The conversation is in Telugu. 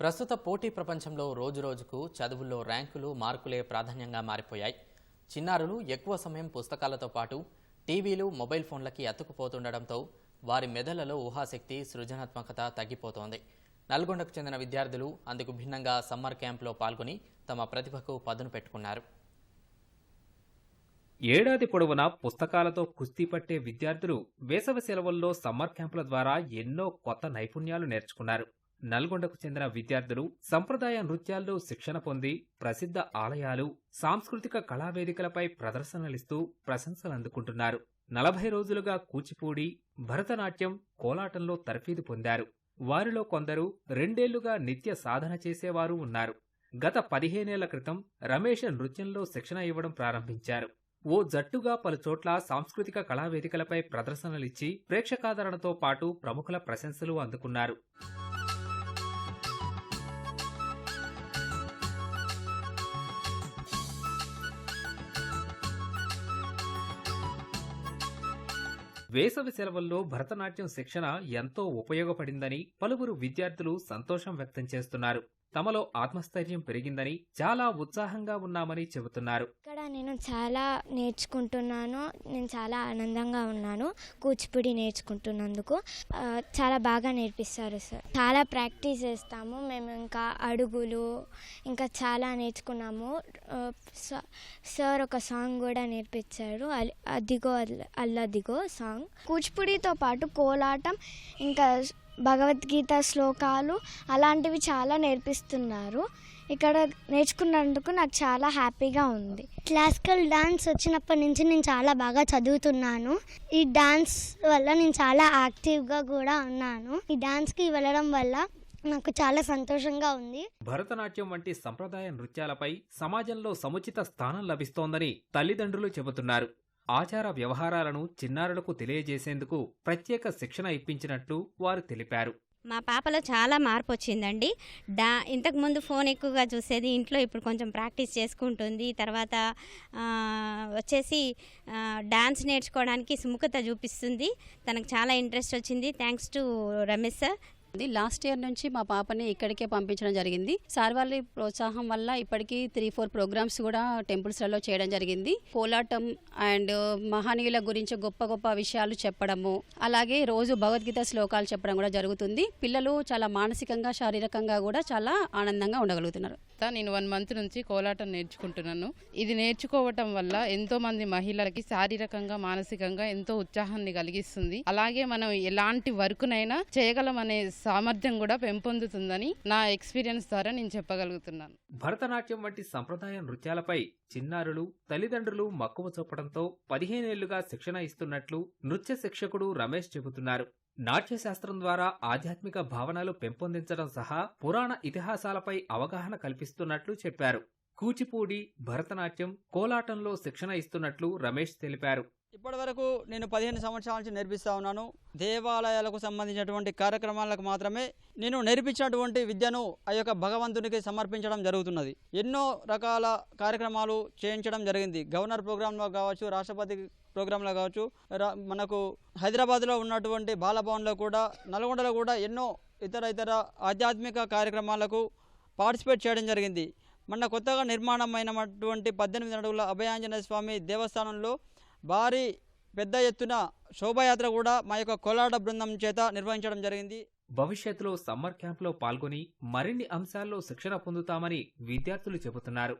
ప్రస్తుత పోటీ ప్రపంచంలో రోజురోజుకు చదువుల్లో ర్యాంకులు మార్కులే ప్రాధాన్యంగా మారిపోయాయి. చిన్నారులు ఎక్కువ సమయం పుస్తకాలతో పాటు టీవీలు మొబైల్ ఫోన్లకి అతుకుపోతుండడంతో వారి మెదళ్ళలో ఊహాశక్తి సృజనాత్మకత తగ్గిపోతోంది. నల్గొండకు చెందిన విద్యార్థులు అందుకు భిన్నంగా సమ్మర్ క్యాంప్లో పాల్గొని తమ ప్రతిభకు పదును పెట్టుకున్నారు. ఏడాది పొడవునా పుస్తకాలతో కుస్తీ పట్టే విద్యార్థులు వేసవి సెలవుల్లో సమ్మర్ క్యాంపుల ద్వారా ఎన్నో కొత్త నైపుణ్యాలు నేర్చుకున్నారు. నల్గొండకు చెందిన విద్యార్థులు సంప్రదాయ నృత్యాల్లో శిక్షణ పొంది ప్రసిద్ధ ఆలయాలు సాంస్కృతిక కళావేదికలపై ప్రదర్శనలిస్తూ ప్రశంసలు అందుకుంటున్నారు నలభై రోజులుగా కూచిపూడి భరతనాట్యం కోలాటంలో తర్ఫీదు పొందారు. వారిలో కొందరు రెండేళ్ళుగా నిత్య సాధన చేసేవారు ఉన్నారు. గత పదిహేనేళ్ళ క్రితం రమేష్ నృత్యంలో శిక్షణ ఇవ్వడం ప్రారంభించారు. ఓ జట్టుగా పలుచోట్ల సాంస్కృతిక కళావేదికలపై ప్రదర్శనలిచ్చి ప్రేక్షకాదరణతో పాటు ప్రముఖుల ప్రశంసలు అందుకున్నారు. వేసవి సెలవుల్లో భరతనాట్యం శిక్షణ ఎంతో ఉపయోగపడిందని పలువురు విద్యార్థులు సంతోషం వ్యక్తం చేస్తున్నారు. తమలో ఆత్మస్థైర్యం పెరిగిందని చాలా ఉత్సాహంగా ఉన్నామని చెబుతున్నారు. ఇక్కడ నేను చాలా నేర్చుకుంటున్నాను. నేను చాలా ఆనందంగా ఉన్నాను కూచిపూడి నేర్చుకుంటున్నందుకు. చాలా బాగా నేర్పిస్తారు సార్. చాలా ప్రాక్టీస్ చేస్తాము. మేము ఇంకా అడుగులు ఇంకా చాలా నేర్చుకున్నాము. స- సార్ ఒక సాంగ్ కూడా నేర్పించారు. అల్- అదిగో అల్లదిగో సాంగ్. కూచిపూడితో పాటు కోలాటం ఇంకా భగవద్గీత శ్లోకాలు అలాంటివి చాలా నేర్పిస్తున్నారు. ఇక్కడ నేర్చుకున్నందుకు నాకు చాలా హ్యాపీగా ఉంది. క్లాసికల్ డాన్స్ వచ్చినప్పటి నుంచి నేను చాలా బాగా చదువుతున్నాను. ఈ డాన్స్ వల్ల నేను చాలా యాక్టివ్గా కూడా ఉన్నాను. ఈ డాన్స్కి వెళ్ళడం వల్ల నాకు చాలా సంతోషంగా ఉంది. భరతనాట్యం వంటి సంప్రదాయ నృత్యాలపై సమాజంలో సముచిత స్థానం లభిస్తోందని తల్లిదండ్రులు చెబుతున్నారు. ఆచార వ్యవహారాలను చిన్నారులకు తెలియజేసేందుకు ప్రత్యేక శిక్షణ ఇప్పించినట్లు వారు తెలిపారు. మా పాపలో చాలా మార్పు వచ్చిందండి డా ఇంతకుముందు ఫోన్ ఎక్కువగా చూసేది ఇంట్లో ఇప్పుడు కొంచెం ప్రాక్టీస్ చేసుకుంటుంది. తర్వాత వచ్చేసి డాన్స్ నేర్చుకోవడానికి సుముఖత చూపిస్తుంది. తనకు చాలా ఇంట్రెస్ట్ వచ్చింది. Thanks to Ramesh sir. Last year నుంచి మా పాపని ఇక్కడికే పంపించడం జరిగింది. సార్ వాళ్ళ ప్రోత్సాహం వల్ల ఇప్పటికీ త్రీ ఫోర్ ప్రోగ్రామ్స్ కూడా టెంపుల్స్లలో చేయడం జరిగింది. కోలాటం అండ్ మహానీయుల గురించి గొప్ప గొప్ప విషయాలు చెప్పడము అలాగే రోజు భగవద్గీత శ్లోకాలు చెప్పడం కూడా జరుగుతుంది. పిల్లలు చాలా మానసికంగా శారీరకంగా కూడా చాలా ఆనందంగా ఉండగలుగుతున్నారు. నేను వన్ మంత్ నుంచి కోలాటం నేర్చుకుంటున్నాను. ఇది నేర్చుకోవటం వల్ల ఎంతో మంది మహిళలకి శారీరకంగా మానసికంగా ఎంతో ఉత్సాహాన్ని కలిగిస్తుంది. అలాగే మనం ఎలాంటి వర్క్నైనా చేయగలమనే సామర్థ్యం కూడా పెంపొందుతుందని నా ఎక్స్పీరియన్స్ ద్వారా నేను చెప్పగలుగుతున్నాను. భరతనాట్యం వంటి సంప్రదాయ నృత్యాలపై చిన్నారులు తల్లిదండ్రులు మక్కువ చూపడంతో పదిహేనేళ్ళుగా శిక్షణ ఇస్తున్నట్లు నృత్య శిక్షకుడు రమేష్ చెబుతున్నారు. నాట్యశాస్త్రం ద్వారా ఆధ్యాత్మిక భావనలు పెంపొందించడం సహా పురాణ ఇతిహాసాలపై అవగాహన కల్పిస్తున్నట్లు చెప్పారు. కూచిపూడి భరతనాట్యం కోలాటంలో శిక్షణ ఇస్తున్నట్లు రమేష్ తెలిపారు. ఇప్పటి వరకు నేను పదిహేను సంవత్సరాల నుంచి నేర్పిస్తా ఉన్నాను. దేవాలయాలకు సంబంధించినటువంటి కార్యక్రమాలకు మాత్రమే నేను నేర్పించినటువంటి విద్యను ఆ యొక్క భగవంతునికి సమర్పించడం జరుగుతున్నది. ఎన్నో రకాల కార్యక్రమాలు చేయించడం జరిగింది. గవర్నర్ ప్రోగ్రాంలో కావచ్చు రాష్ట్రపతి ప్రోగ్రాంలో కావచ్చు రా- మనకు హైదరాబాద్లో ఉన్నటువంటి బాలభవన్లో కూడా నల్గొండలో కూడా ఎన్నో ఇతర ఇతర ఆధ్యాత్మిక కార్యక్రమాలకు పార్టిసిపేట్ చేయడం జరిగింది. మొన్న కొత్తగా నిర్మాణమైనటువంటి పద్దెనిమిది అడుగుల అభయాంజనేయ స్వామి దేవస్థానంలో భారీ పెద్ద ఎత్తున శోభాయాత్ర కూడా మా యొక్క కోలాట బృందం చేత నిర్వహించడం జరిగింది. భవిష్యత్తులో సమ్మర్ క్యాంప్లో పాల్గొని మరిన్ని అంశాల్లో శిక్షణ పొందుతామని విద్యార్థులు చెబుతున్నారు.